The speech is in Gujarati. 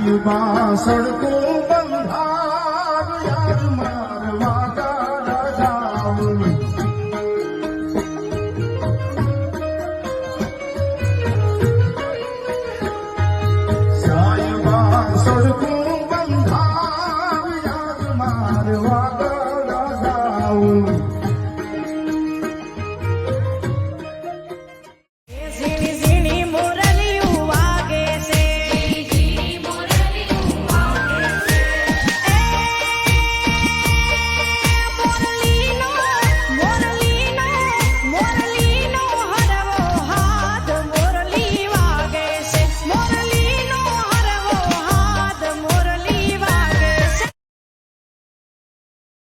મારી માં સડકો બંધાર યાર મારવા